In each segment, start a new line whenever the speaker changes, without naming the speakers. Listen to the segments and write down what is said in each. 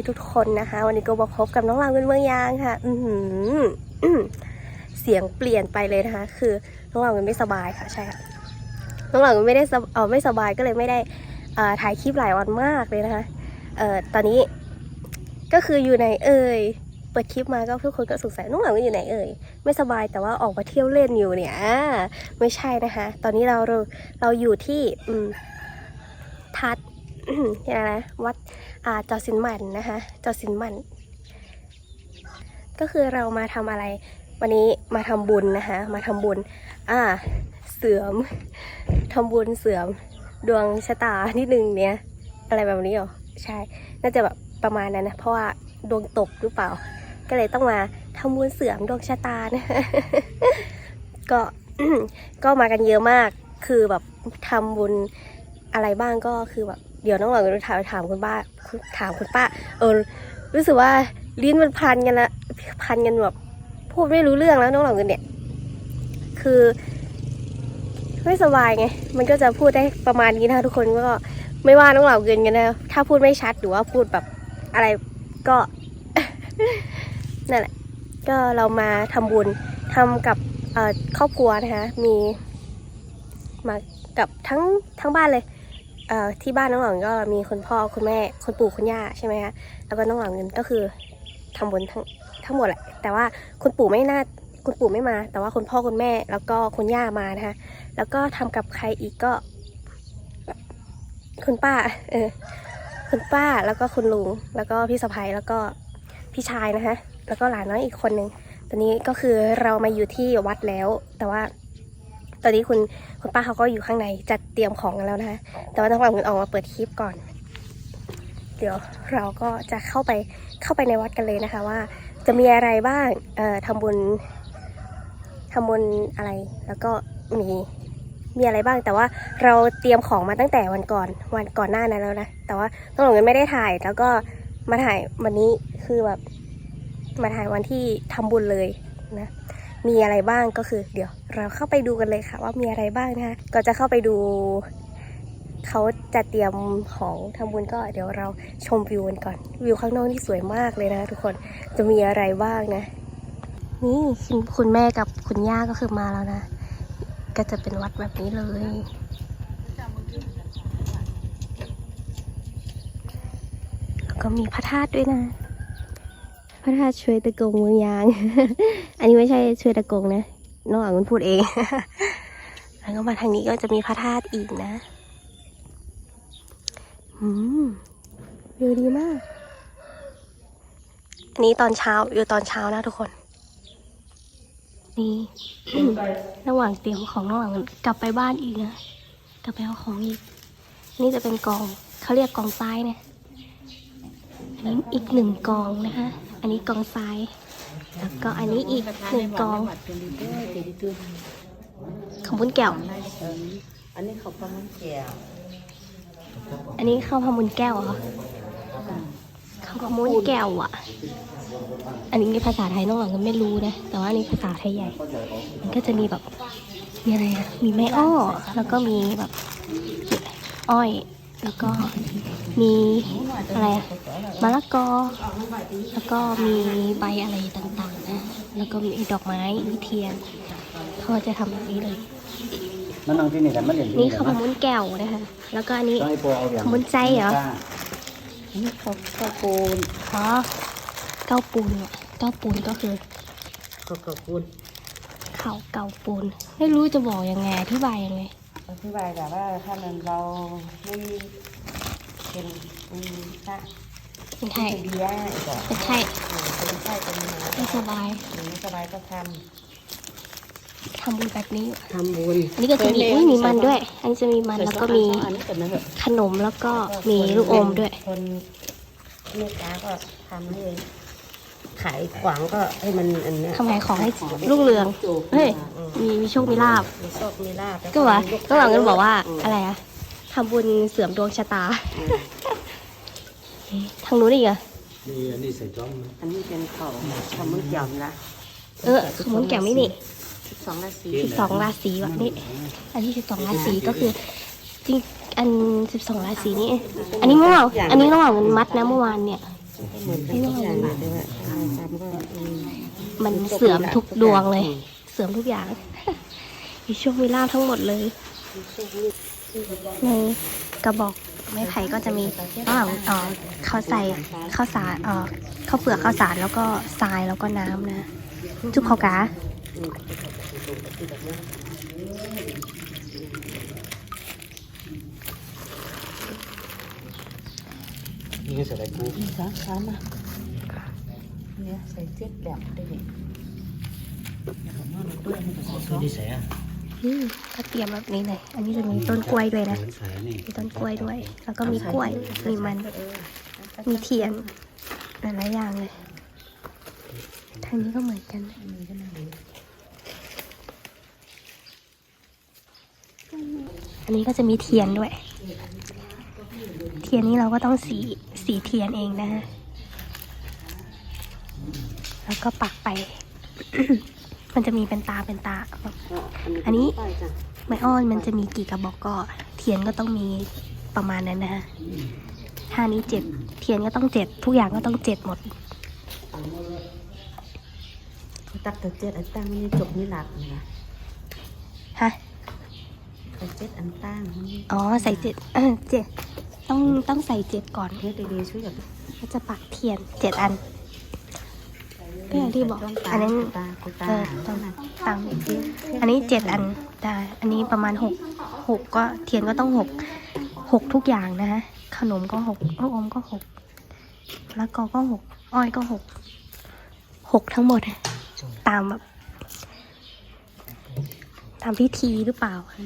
ีทุกคนนะคะ วันนี้ก็มาพบกับน้องลางเงินเมืองยางค่ะ อือหืออื้อเสียงเปลี่ยนไปเลยนะคะ คือน้องลางเงินไม่สบายค่ะ ใช่ค่ะน้องลางเงินไม่ได้เออไม่สบายก็เลยไม่ได้เอ่อถ่ายคลิปหลายวันมากเลยนะคะเอ่อตอนนี้ก็คืออยู่ไหนเอ่ยเปิดคลิปมาก็ทุกคนก็สงสัยน้องหลังก็อยู่ไหนเอ่ยไม่สบายแต่ว่าออกมาเที่ยวเล่นอยู่เนี่ยไม่ใช่นะคะ ตอนนี้เราเราเราอยู่ที่อืมทัดที่ไหนนะวัด อ่าจอสินหมันนะคะจอสินหมันก็คือเรามาทำอะไร วันนี้มาทำบุญนะคะ มาทำบุญ อ่า เสริมทำบุญเสริมดวงชะตานิดนึงเนี่ยอะไรแบบนี้เหรอใช่ น่าจะแบบประมาณนั้นนะ เพราะว่าดวงตกหรือเปล่า ก็เลยต้องมาทำบุญเสริมดวงชะตานะก็ก็มากันเยอะมาก คือแบบทำบุญอะไรบ้างก็คือแบบ เดี๋ยวน้องหลังจะถามถามคุณป้าถามคุณป้า เออ รู้สึกว่าลิ้นมันพันกันละพันกันแบบพูดไม่รู้เรื่องแล้วน้องหลังกันเนี่ย คือไม่สบายไง มันก็จะพูดได้ประมาณนี้นะทุกคนก็ไม่ว่าน้องเหล่าเกินกันนะ ถ้าพูดไม่ชัดหรือว่าพูดแบบอะไรก็นั่นแหละ ก็เรามาทำบุญทำกับเอ่อครอบครัวนะคะ มีมากับทั้งทั้งบ้านเลย ที่บ้านน้องหลังก็มีคุณพ่อคุณแม่คุณปู่คุณย่าใช่ไหมคะแล้วก็น้องหลังเงินก็คือทำบุญทั้งทั้งหมดแหละแต่ว่าคุณปู่ไม่น่าคุณปู่ไม่มา แต่ว่าคุณพ่อคุณแม่ แล้วก็คุณย่ามานะคะแล้วก็ทำกับใครอีกก็ คุณป้า เออ คุณป้าแล้วก็คุณลุงแล้วก็พี่สะพ้ยแล้วก็พี่ชายนะคะแล้วก็หลานน้อยอีกคนนึงตอนนี้ก็คือเรามาอยู่ที่วัดแล้ว แต่ว่า ตอนนี้คุณคุณป้าเขาก็อยู่ข้างในจัดเตรียมของกันแล้วนะคะแต่ว่าต้องหลังคุณออกมาเปิดคลิปก่อน เดี๋ยวเราก็จะเข้าไปเข้าไปในวัดกันเลยนะคะว่า จะมีอะไรบ้างเอ่อทำบุญทำบุญอะไร แล้วก็มีมีอะไรบ้าง แต่ว่าเราเตรียมของมาตั้งแต่วันก่อนวันก่อนหน้านั้นแล้วนะแต่ว่าต้องหลงเงินไม่ได้ถ่าย แล้วก็มาถ่ายวันนี้คือแบบมาถ่ายวันที่ทำบุญเลยนะ มีอะไรบ้างก็คือ เดี๋ยวเราเข้าไปดูกันเลยค่ะ ว่ามีอะไรบ้างนะคะก็จะเข้าไปดูเขาจะเตรียมของทำบุญก็เดี๋ยวเราชมวิวกันก่อน วิวข้างนอกนี่สวยมากเลยนะทุกคนจะมีอะไรบ้างนะ นี่คุณคุณแม่กับคุณย่าก็คือมาแล้วนะ ก็จะเป็นวัดแบบนี้เลยแล้วก็มีพระธาตุด้วยนะ พระธาตุช่วยตะกงเมืองยาง อันนี้ไม่ใช่ช่วยตะกงนะน้องอ่างมันพูดเอง แล้วก็มาทางนี้ก็จะมีพระธาตุอีกนะ อืมวิวดีมาก อันนี้ตอนเช้าอยู่ตอนเช้านะทุกคน นี่ระหว่างเตรียมของระหว่างกลับไปบ้านอีกนะ กลับไปเอาของอีก นี่จะเป็นกอง เขาเรียกกองทรายเนี่ยอันนี้อีกหนึ่งกองนะคะ อันนี้กองทรายแล้วก็อันนี้อีกหนึ่งกองของบุญแก้ว
อันนี้เขาประมาณแก้ว
อันนี้ข้าวพามุนแก้วเหรอข้าวพามุนแก้วอะ อันนี้ภาษาไทยน้องหลังก็ไม่รู้นะ แต่ว่าอันนี้ภาษาไทยใหญ่ มันก็จะมีแบบมีอะไรนะมีไม้อ้อ แล้วก็มีแบบอ้อย แล้วก็มีอะไรอะมะละกอ แล้วก็มีใบอะไรต่างๆนะ แล้วก็มีดอกไม้มีเทียน เขาจะทำแบบนี้เลย
มันนั่งที่นี่กันมันเรียนที่
นี่
นี่
ข้าวพามุนแก้วนะคะ แล้วก็อันนี้
ต้องให้โปรเอาอย่าง
มุนใจเหรอ
อันนี้เขาเขาปูน
อ๋อเก้าปูนอะเก้าปูนก็คือ
เขาเขาปูน
เข่าเก่าปูน ไม่รู้จะบอกยังไงอธิบายยังไง
อธิบายแบบว่าถ้ามันเราไม่เป็นอืมถ้า
เป็นไข้
เป็นเบียร์ก็
เป็นไข้
เออเป็นไข้เป็นหมู
ไม่สบาย
หรือไม่สบายก็ท
ทำบุญแบบนี้ำ
ทำบุญ
อันนี้ก็จะมีอุ้ยมีมันด้วย อันนี้จะมีมันแล้วก็มี
อันนี้เป็นนั่นแหละ
ขนมแล้วก็มีลูกอมด้วย
คนแม่ค้าก็ทำให้ ขายขวางก็ให้มันอันเนี้ย
ทำไมของให้ลูกเรือง เฮ้ย มีมีโชคมีลาบ
มีโชคมีลาบ
ก็ว่า
มีลู
ต้องหลังกันบอกว่า
ม
อะไรอะทำบุญเสริมดวงชะตา
อืม
ทางนู้นอีกเหรอะ
นี่อันนี้ใส่จ้อมนะ
อันนี้เป็นของทำมือเกี่ยวนะ
เออขมุนแก้วนี่นี่
สองราศี
สิบสองราศีวะนี่ อันที่สิบสองราศีก็คือจริงอันสิบสองราศีนี่ อันนี้เมื่อวานอันนี้ระหว่างมันมัดนะเมื่อวานเนี่ย
เหมือนกันทุกอย่างเลยแต่ว่าทำก็อืม
มันเสื่อมทุกดวงเลย เสื่อมทุกอย่างมีโชคมีลาภทั้งหมดเลยในกระบอกไม้ไผ่ก็จะมีระหว่างเอ่อข้าวใส่ข้าวสารเอ่อข้าวเปลือกข้าวสารแล้วก็ทรายแล้วก็น้ำนะ จุบเขากา
นี่ก็ใส่ได้กู
นี่สามสามอะเนี่ยใส่เจ็ดแบบได้เลยแล้วก็มาเปื้อนมันก็ใส่ซ
คือ
อส
ที่ใส่อะ
อืมก็เตรียมแบบนี้เลยอันนี้จะมีต้นกล้วยด้วยนะ
ใส่นี่
มีต้นกล้วยด้วย แล้วก็มีกล้วย มีมัน มีเทียนหลายๆอย่างเลย ทางนี้ก็เหมือนกันอันนี้ก็จะมีเทียนด้วย เทียนนี้เราก็ต้องสี สีเทียนเองนะฮะแล้วก็ปักไป มันจะมีเป็นตาเป็นตาแบบอันนี้ไม้อ้อนมันจะมีกี่กระบอกก็ เทียนก็ต้องมีประมาณนั้นนะฮะท่านี้เจ็ดเทียนก็ต้องเจ็ดทุกอย่างก็ต้องเจ็ดหมด
ตักแต่เจ็ดอันตั้งนี่จบนี่หลักนะ
ฮะ
แต่เจ็ดอันตั้งนี่
อ๋อใส่เจ็ดเออเจ็ด ต้องต้องใส่เจ็ดก่อน
เฮ็ดดีๆช่วยกับ
ก็จะปักเทียนเจ็ดอันก็อย่างที่บอก อันนั้น
ตากูตา
เออต้องตามอันนี้เจ็ดอันได้อันนี้ประมาณหกหกก็เทียนก็ต้องหกหกทุกอย่างนะฮะขนมก็หกลูกอมก็หกแล้วก็ก็หกอ้อยก็หกหกทั้งหมด ตามแบบตามพิธีหรือเปล่า
ขั้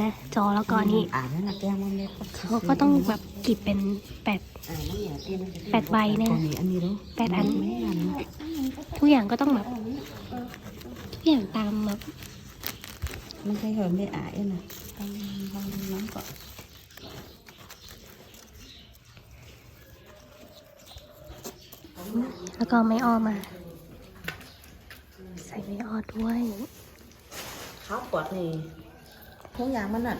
นพ่อก็ตักสิบกับสิบกันกัน
นะ จอแล้วก็อันนี่
อ่านนั่นนะแก้มันเล็ก
เขาก็ต้องแบบกีบเป็นแปด
อ่านนั่นเนี่ยเตี้ยมันจะ
แปดใบเนี่ย
ตรงนี้อันนี้รู้
แปดอัน
ไม่อัน
ทุกอย่างก็ต้องแบบทุกอย่างตามแบบ
มันเคยเห็นไม่อ่านนะต้องลองน้ำก่อน
แล้วก็ไม่อ้อมา ใส่ไม่อ้อด้วย
เขาปวดนี่ ทุกอย่างมันอะ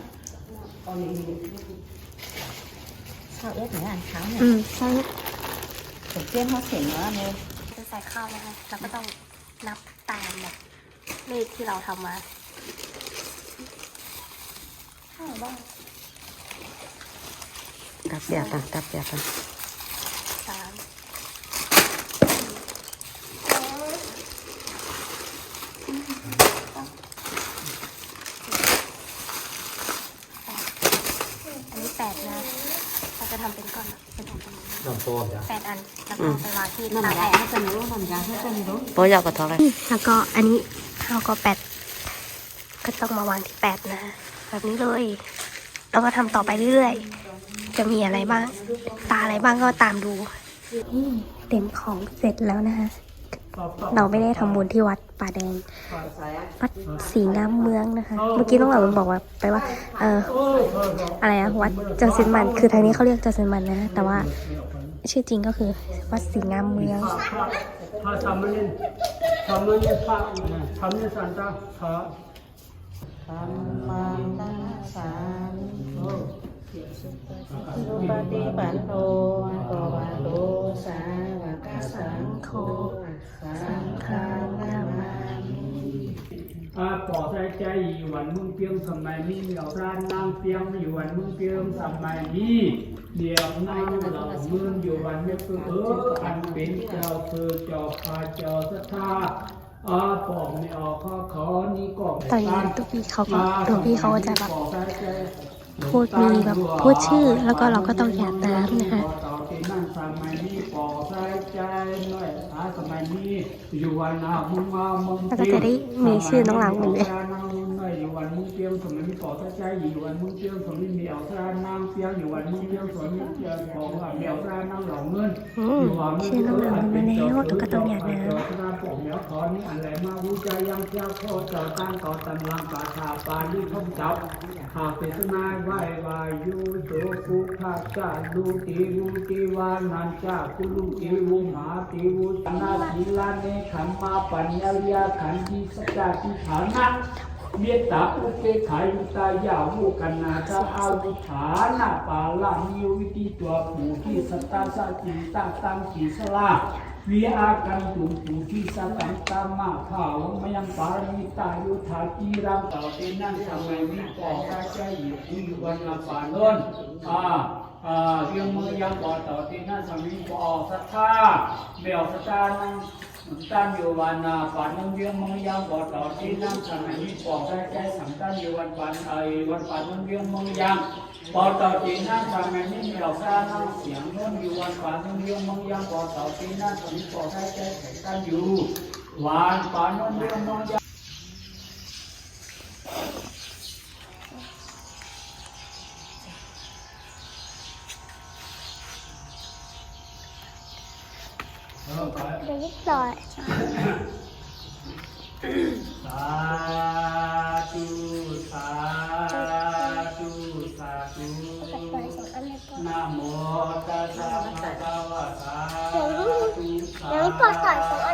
ข้าวเอ็ดไหนอ่านเขาเนี่ย
อืมใช่
ผมเจ้าเขาเสียงว่าเนี่ย
จะใส่ข้าวนะคะเราก็ต้องนับตามแบบเลขที่เราทำมาข้าวบ้าง
ตับเสียกันตับเสียกัน
สามอันนี้แปดนะ เราจะทำเป็นก้อนเป็นแผ่น
น้ำปอมจ้ะ
แปดอัน แล้วก็ไปวางที่ตาก
น้ำยาให้กันรู้น้ำยาให้กันรู้โปรยาวกับท้องเลย
แล้วก็อันนี้ข้าก็แปดก็ต้องมาวางที่แปดนะแบบนี้เลยแล้วก็ทำต่อไปเรื่อยๆ จะมีอะไรบ้าง ตาอะไรบ้างก็ตามดูเต็มของเสร็จแล้วนะคะเราไม่ได้ทำบุญที่วัดป่าแดง วัดศรีน้ำเมืองนะคะ เมื่อกี้น้องหลังมันบอกว่าไปว่า เอออะไรอะวัดเจาซินมัน คือทางนี้เขาเรียกเจาซินมันนะ แต่ว่า ชื่อจริงก็คือ วัดศรีน้ำเมือง
他他们人，他们人发，他们山上他
ธรรมังนาสามิสุปฏิปันโตภะคะวะโตสาวกสังโฆสังฆังนามามิ
啊，宝在家以万梦兵什么咪，了山南兵以万梦兵什么咪， เดียวนั่งเหล่ามืนอยู่วันนี้คือเอออันเป็นเจ้าคือเจ้าพาเจ้าศรัทธาอาปอมไม่ออกข้อขอนี้ก็
ตอนนี้ตุ๊กพี่เขาก็ตัวพี่เขาก็จะแบบพูดมีแบบพูดชื่อแล้วก็เราก็ต้องหยาดน้ำนะคะ
ต่อไปนั่งสมัยนี้ปอใส่ใจหน่อยหาสมัยนี้อยู่วันนามุงมามุง
แล้วก็จะได้มีชื่อน้องหลังเหมือนเลย
วันมุ่งเปียงสมัยนี้ปอใส่ใจอยู่วันมุ่งเปียงสมัยมีเอาซานางเปียงอยู่วันมุ่งเปียงสมัยนี้เปียงบอกว่ามีเอาซานางหล่าเงิน
อืมชื่อน้องหลังมาแล้วตุ๊กตาหยาดน้
เจ้าพระปกเหนียวขอนี้อะไรมาวุใจยังเจ้าโคเจ้าตั้งเก่าตำลังปาชาปาลีท่องเจ้าหากเป็นนายไหววายุโสภูภาจาดูตีวูตีวานันจากุลุตีวูหมาตีวูนาทีลาเนขันมาปัญญายาขันทีสัจจาทิฐานะ เมตตาอุเกขายุตายาวุกันนาจาอาวุธานาปาลานิวิติตัวผูที่สตาสัจิตาตังกีสลาวิอากันตุผูที่สตังตามาภาวมยังปาริตายุทากีรังต่อเตนังทำไมวิปอกราชายิปุวันละปานนอ่าอ่าเรื่องมือยังก่อต่อเตนังสมิปอสัทธาเบลสตานั่ง tan nhiều วันาปานังเวียงมังยังบอต่อที่นั่งสมัยนี้ปอกได้ใจสังตันอยู่วันปานไอวันปานังเวียงมังยังบอต่อที่นั่งสมัยนี้มีเราซานั่งเสียงโน้นอยู่วันปานังเวียงมังยังบอต่อที่นั่งสมัยปอกได้ใจสังตันอยู่วันปานังเวียงมังยัง
เดี๋ยวนิดหน่อย
สาธุสาธุสาธุ
ไปสองอันเลยก่อน
นะโมตัสสะภะคะวะโตอะระหะโต สัม
เดี๋ยวปล่อยก่อนสองอั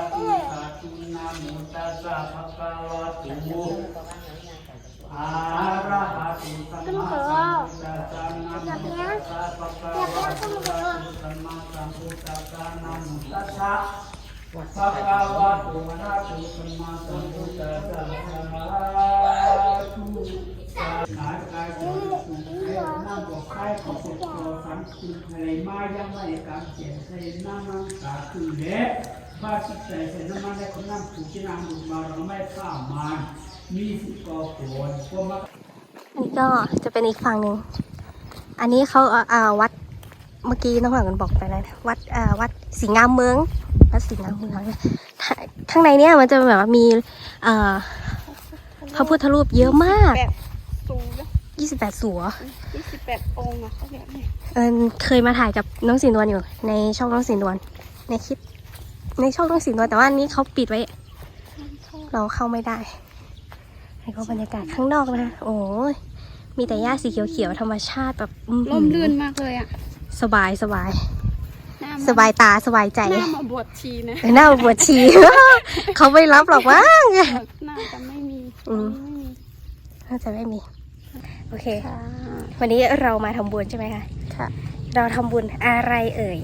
นก็เลย
สาธุนะโมตัสสะภะคะวะโตอะระหะโตสัมมาสัมพุทธัสสะนะโมตัสสะภะคะวะโตอะระหะโตสัมมาสัมพุทธัสสะนะโมตัสสะภะคะวะโตอะระหะโตสัมมาสัมพุทธัสสะสาธุสาขายกายของสุขให้น้ำบอกให้ขอสุขขอสันติอะไรมายังไม่การเขียนใส่น้ำมันตาคือเละบ้าจิใจใส่น้ำมันได้คนน้ำถูกที่นางบุญมาเราไม่ข้ามมันมีสิกอโกนพวกมัก
อันนี้ก็จะเป็นอีกฝั่งหนึ่ง อันนี้เขาเอ่าวัดเมื่อกี้น้องหลังกันบอกไปแล้วนะวัดอ่าวัดสิงห์งามเมืองวัดสิงห์งามเมืองข้างในเนี้ยมันจะแบบว่ามีเอ่อพระพุทธรูปเยอะมาก
นะ
28สัว
ยี่สิบแปดองค์อะเขาแบบนี้
เออเคยมาถ่ายกับน้องสินนวลอยู่ ในช่องน้องสินนวลในคลิป ในช่องน้องสินนวลแต่ว่าอันนี้เขาปิดไว้ เราเข้าไม่ได้ให้ก็บรรยากาศข้างนอกนะ โอ้ยมีแต่หญ้าสีเขียวๆธรรมชาติแบบอื้อหือ
ร่มรื่นมากเลยอะ
สบายสบาย
หน้า
สบายตาสบายใจ
หน้ามาบวชชีนะ
หน้าบวชชีเขาไม่รับหรอกมั้ง
หน้าจะไม่มี
อืม
ไม่มี
น่าจะไม่มี โอเค
ค่ะ
วันนี้เรามาทำบุญใช่ไหมคะ
ค่ะ
เราทำบุญอะไรเอ่ย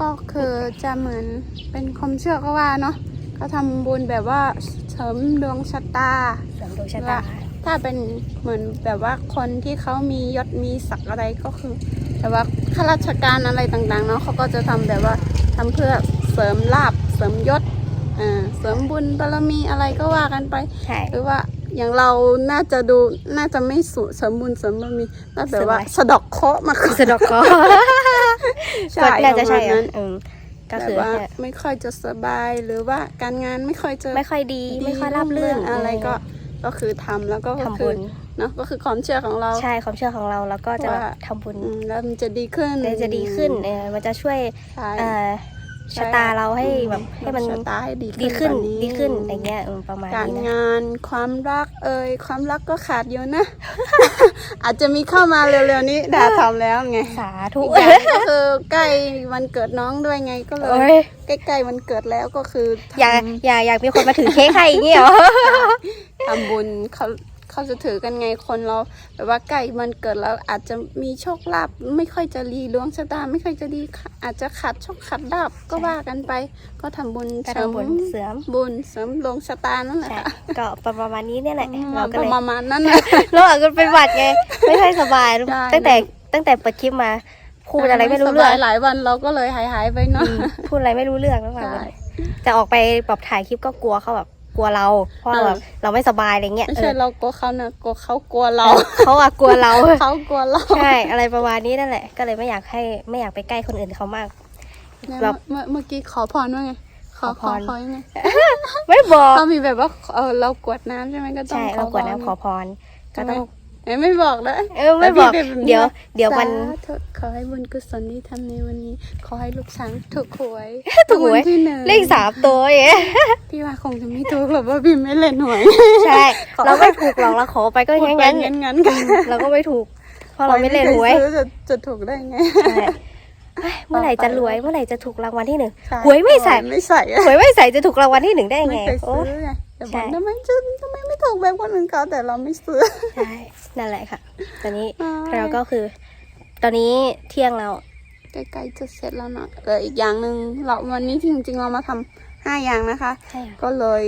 ก็คือจะเหมือนเป็นความเชื่อก็ว่าเนาะก็ทำบุญแบบว่าเสริมดวงชะตา
เสริมดวงชะตา
ถ้าเป็นเหมือนแบบว่าคนที่เขามียศมีศักดิ์อะไรก็คือแบบว่าข้าราชการอะไรต่างๆเนาะเขาก็จะทำแบบว่าทำเพื่อเสริมลาบเสริมยศอ่าเสริมบุญบารมีอะไรก็ว่ากันไป
ใช่
หรือว่า อย่างเราน่าจะดูน่าจะไม่สุเสริมบุญเสริมบารมีน่าแบบว่า
สบาย
สะเดอกเคราะห์มาก่อน
สะดอกก็
ใช่
น่าจะใช่
ประมาณนั้
อะ
น
อืมก็
แบ
คื
บ
อ
ว่า
เนี่ย
ไม่ค่อยจะสบายหรือว่าการงานไม่ค่อยจะ
ไม่ค่อยดี ไม่ค่อยราบรื่น
อะไรก็ ก็คือทำแล้วก็
ทำ
คื
บุ
อ
ญ
เนาะก็คือความเชื่อของเรา
ใช่ความเชื่อของเราแล้วก็จะ
ว่า
ทำบุญ
อืมแล้วมันจะดีขึ้น
เดี๋ยวจะดีขึ้นเออมันจะช่วย
ใช่
เอ่อ ชะตาเราให้แบบ
อื
ให้มัน
ชะตาให้ดี
ดีขึ้น
กว่า
ดีขึ้นอะไรเงี้ยอืมประมาณ
การ
นี้นะ
งานความรักเอ่ยความรักก็ขาดอยู่นะ อาจจะมีเข้ามาเร็วๆนี้ดาทำแล้วไง
สาธุ
อีกอย่างก็คือใกล้วันเกิดน้องด้วยไงก็เล
โอ้
ย
ย
ใกล้ๆวันเกิดแล้วก็คือทำ
อย่าอย่าอยากมีคนมาถือเค้กให้อย่างเงี้ยเหรอ
ทำบุญเขา เขาจะถือกันไงคนเราแบบว่าใกล้วันเกิดแล้วอาจจะมีโชคลาภไม่ค่อยจะดีดวงชะตาไม่ค่อยจะดีค่ะอาจจะขาดโชคขาดลาภก็ว่ากันไป ก็ทำบุญ
ก็
เสริม
ทำบุญเสริม
บุญเสริมดวงชะตานั่นแหละ
ใช่
ค่ะ
ก็ประมาณนี้เนี่ยแหละ
อืม
เราก็เลย
ประมาณนั้นนะ
เราอาจจะเป็นหวัดไงไม่ค่อยสบาย
ใช่
ตั้งแต่ตั้งแต่เปิดคลิปมาพูดอะไรไม่รู้เรื่อง
สบายหลายวันเราก็เลยหายหายๆไปเนาะ
อืมพูดอะไรไม่รู้เรื่องแล้ว
ใช่
จะออกไปแบบถ่ายคลิปก็กลัวเขาแบบ กลัวเราเพราะ
เออ
แบบเราไม่สบายอะไรเงี้ย
ไม่
เอ
ใช่
อ
เรากลัวเขานะกลัวเขากลัวเรา
เขาอะกลัวเรา
เขากลัวเรา
ใช่อะไรประมาณนี้นั่นแหละ ก็เลยไม่อยากให้ไม่อยากไปใกล้คนอื่นเขามาก
เนี่ย
แบบ
เมื่อเมื่อกี้ขอพรว่าไงขอ
ขอ
ข
พ
อ
ร
ขอยังไง
ไม่บอก
เขามีแบบว่าเออเรากรวดน้ำใช่ไหมก็ต้อง
ใช่
ขอ
เรากวด
พร
น้ำขอพร ก็ต้อง
เอ้ยไม่บอกนะ
เออไม่บอก
แต่พี่ป็น
เดี๋ยว เดี๋ยววัน
สาธุขอให้บุญกุศลที่ทำในวันนี้ ขอให้ลูกช้างถูกหวย
ถูกหวย
รางลที่หนึ่ง
เลขสามตัวเอง
พี่ว่าคงจะไม่ถูกหรอกว่าพี่ไม่เล่นหวย
ใช่เราไม่ถูกหรอกเราขอไปก็
พูด
งั้น
ไป
งั้น
งั้นงั้นกัน
เราก็ไม่ถูก เพราะเราไม่เล่นหวย
คซื้อจะจะถูกได้ไง
ใช่เอ้ยเมื่อไหร่จะรวยเมื่อไหร่จะถูกรางวัลที่หนึ่ง
ใช่
หวยไม่ใส่
ไม่ใส่อะ
หวยไม่ใส่จะถูกรางวัลที่หนึ่งได้
ไม่
ไง
เคย
โอ้
ซื้อไง แต่
ใช่
บอกทำไมจะทำไมไม่ถูกแบบคนอื่นเขาแต่เราไม่ซื้อ
ใช่นั่นแหละค่ะ ตอนนี้
อ่า
เราก็คือ ตอนนี้เที่ยงแล้ว
ใกล้ๆจะเสร็จแล้วเนาะเหลืออีกอย่างหนึ่งเราวันนี้จริงๆเรามาทำห้าอย่างนะคะ
ใช่ค่ะ
ก็เลย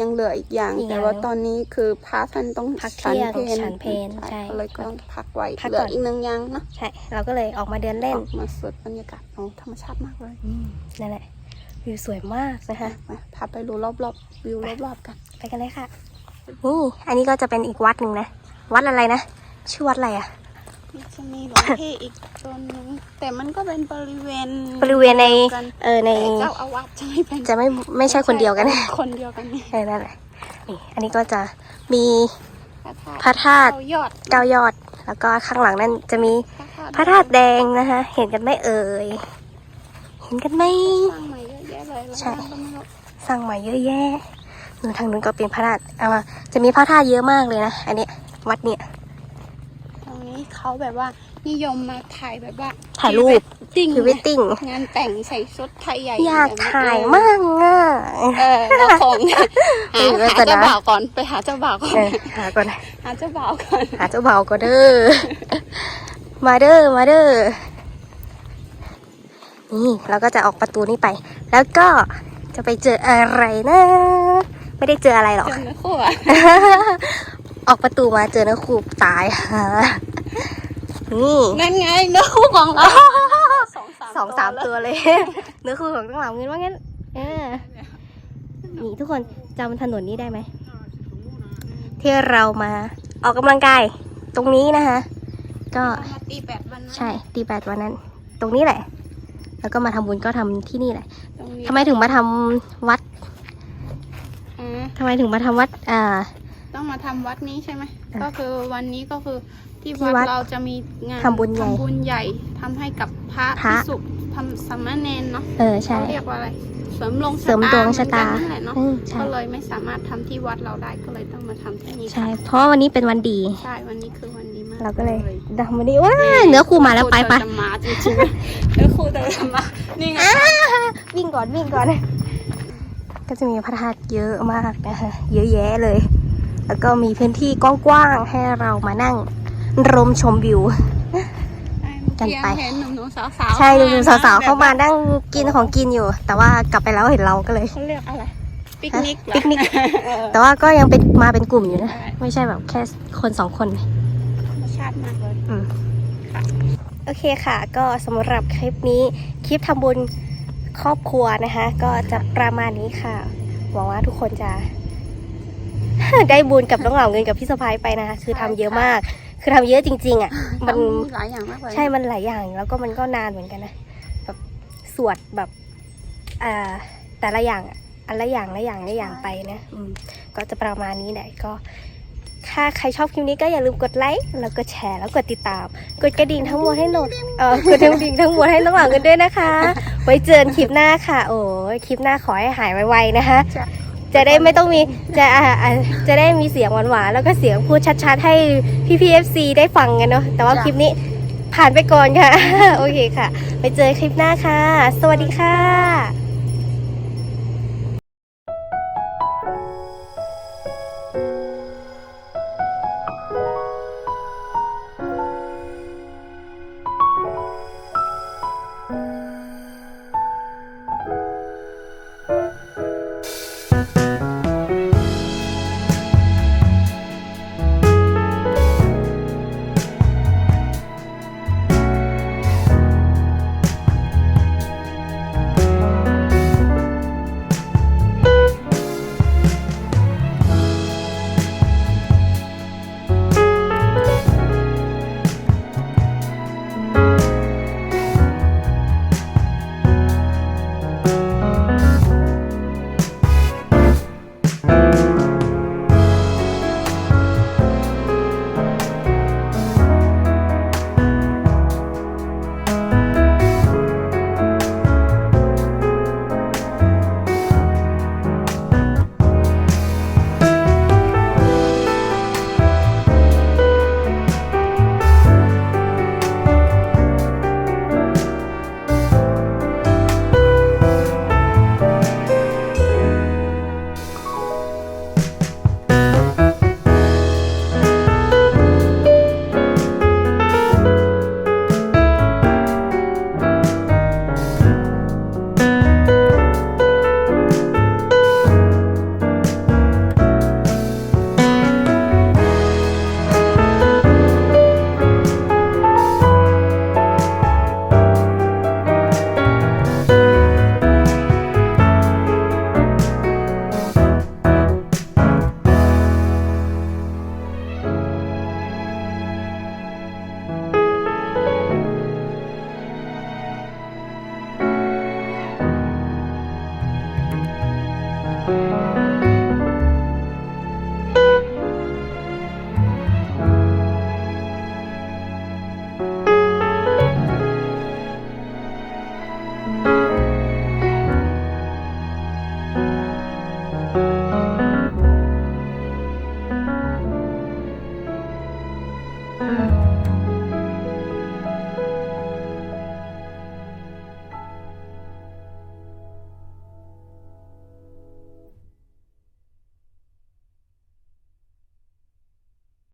ยังเหลืออีกอย่าง
อีกอย่าง
แต่ว่าตอนนี้คือพระท่านต้อง
พักเที่ยง
ฉันเพล
ฉันเพลใช่
ก็เลยก็ต้องพักไว้
พัก
เหลื
ก่
อ
อน
อีกหนึ่งอย่างเนาะ
ใช่ เราก็เลยออกมาเดินเล่น
ออกมาสดบรรยากาศโอ้ธรรมชาติมากเลย
อืมนั่นแหละ วิวสวยมากนะคะ
มาพาไปดูรอบๆวิวรอบๆกัน
ไปกันเลยค่ะนี่อันนี้ก็จะเป็นอีกวัดหนึ่งนะ วัดอะไรนะ ชื่อวัดอะไรอะ
จะมีหลวงพี่อีกตนนึงแต่มันก็เป็นบริเวณ
บริเวณใน
ดียวกัน
เออใน
แต่เจ้าอาวาสจะไม่เป็น
จะไม่ไม่ใช่คนเดียวกัน
คนเดียวกันนี่
เออนั่นแหละนี่อันนี้ก็จะมี
พระธาตุ
พระธาตุ
เก้ายอด
เก้ายอด แล้วก็ข้างหลังนั่นจะมีพระธาตุแดงนะคะ เห็นกันไหมเอ่ย เห็นกันไหม
สร้างใหม่เยอะแยะเลยแล้ว
ใช่
ก็ไม่รู้
สร้างใหม่เยอะแยะนู่นทางนู้นก็เป็นพระธาตุเอามาจะมีพระธาตุเยอะมากเลยนะ อันเนี้ยวัดเนี่ย
ตรงนี้เขาแบบว่านิยมมาถ่ายแบบว่า
ถ่ายรูป
ติ้ง
คือเวทติ้ง
งานแต่งใส่ชุดไทยใหญ่
อยาก
แบบนี้
ถ่ายมากอะ
เออเราคงหา
เออ
หา
ก็นะ
เจ้าบ่าวก่อนไปหาเจ้าบ่าวก่อน
เออหาก่อน
หาเจ้าบ่าวก่อน
หาเจ้าบ่าวก็เด้อ มาเด้อ มาเด้อ นี่เราก็จะออกประตูนี้ไป แล้วก็จะไปเจออะไรนะ ไม่ได้เจออะไรหรอก
เจอเนื้อคู่อะ
ออกประตูมาเจอเนื้อคู่ตายฮะนี่
นั่นไงเนื้อคู่ของเราสองสาม
สองสาม
แล้ว
ตัวเลย เนื้อคู่ของตั้งหลังเงินว่างั้นเออนี่ทุกคนจำถนนนี้ได้ไหมที่เรามาออกกำลังกายตรงนี้นะคะก็
เรามาตีแบดวันนั้น
ใช่ตีแปดวันนั้น ตรงนี้แหละ แล้วก็มาทำบุญก็ทำที่นี่แหละ
ตรงนี้
ทำไมถึงมาทำวัด
อ่า
ทำไมถึงมาทำวัด อ่า
ต้องมาทำวัดนี้ใช่ไหม
อะ
ก็คือวันนี้ก็คือที่
ที่วั
วั
ด
ดเราจะมีงาน
ทำบุญใหญ่
ทำบุญใหญ่ทำให้กับพระ
พระ
พิสุทำสามเณรเนาะ
เออใช่
เขาเรียกว่าอะไรเสริมลง
เสริมดวงชะตา
เหมือนกันนั่นแหละเนาะ
อืมใช่
ก็เลยไม่สามารถทำที่วัดเราได้ก็เลยต้องมาทำที่นี่
ใช่ เพราะว่าวันนี้เป็นวันดี
ใช่วันนี้คือวันดีมาก
เราก็เลยดำวันนี้ว้าเนื้อคู่มาแล้วไปไป
เธอจะมาจริงๆเนื้อคู่เธอจะมานี่ไง
วิ่งก่อนวิ่งก่อน ก็จะมีพระธาตุเยอะมากนะคะเยอะแยะเลย แล้วก็มีพื้นที่กว้างๆให้เรามานั่งรมชมวิวกันไป
เห็นหนุ่มๆสาวๆ
ใช่ดูๆสาวๆเข้ามา
แบบ
นั่งกินของกินอยู่ แต่ว่ากลับไปแล้วเห็นเราก็เลย
เขาเรียกอะไรปิกนิกเหรอ
ปิกนิก
เออ
แต่ว่าก็ยังเป็นมาเป็นกลุ่มอยู่นะ
ใช่
ไม่ใช่แบบแค่คนสองคน
ธรรมชาติมากเลย
โอเคค่ะ ก็สำหรับคลิปนี้ คลิปทำบุญครอบครัวนะคะ ก็จะประมาณนี้ค่ะ หวังว่าทุกคนจะ ได้บุญกับน้องเหล่าเงินกับพี่สะพายไปนะคะ คือทำเยอะมาก คือทำเยอะจริง ๆ อะ มัน
ทำหลายอย่างมากเลย
ใช่ มันหลายอย่าง แล้วก็มันก็นานเหมือนกันนะ แบบสวดแบบอ่าแต่ละอย่างอะอันละอย่างละอย่างละอย่างไปนะ อืม ก็จะประมาณนี้แหละ ก็ ถ้าใครชอบคลิปนี้ก็อย่าลืมกดไลค์ แล้วก็แชร์ แล้วกดติดตาม กดกระดิ่งทั้งหมดให้โนดเออกดกระดิ่งทั้งหมดให้น้องหลังกันด้วยนะคะ ไว้เจอกันคลิปหน้าค่ะ โอ้ยคลิปหน้าขอให้หายไวๆนะคะ
จะ
จะได้ไม่ต้องมี จะอ่าอ่าจะได้มีเสียงหวานๆ แล้วก็เสียงพูดชัดๆ ให้พี่พีเอฟซีได้ฟังกันเนาะ แต่ว่าคลิปนี้ผ่านไปก่อนค่ะ โอเคค่ะ ไปเจอคลิปหน้าค่ะ สวัสดีค่ะ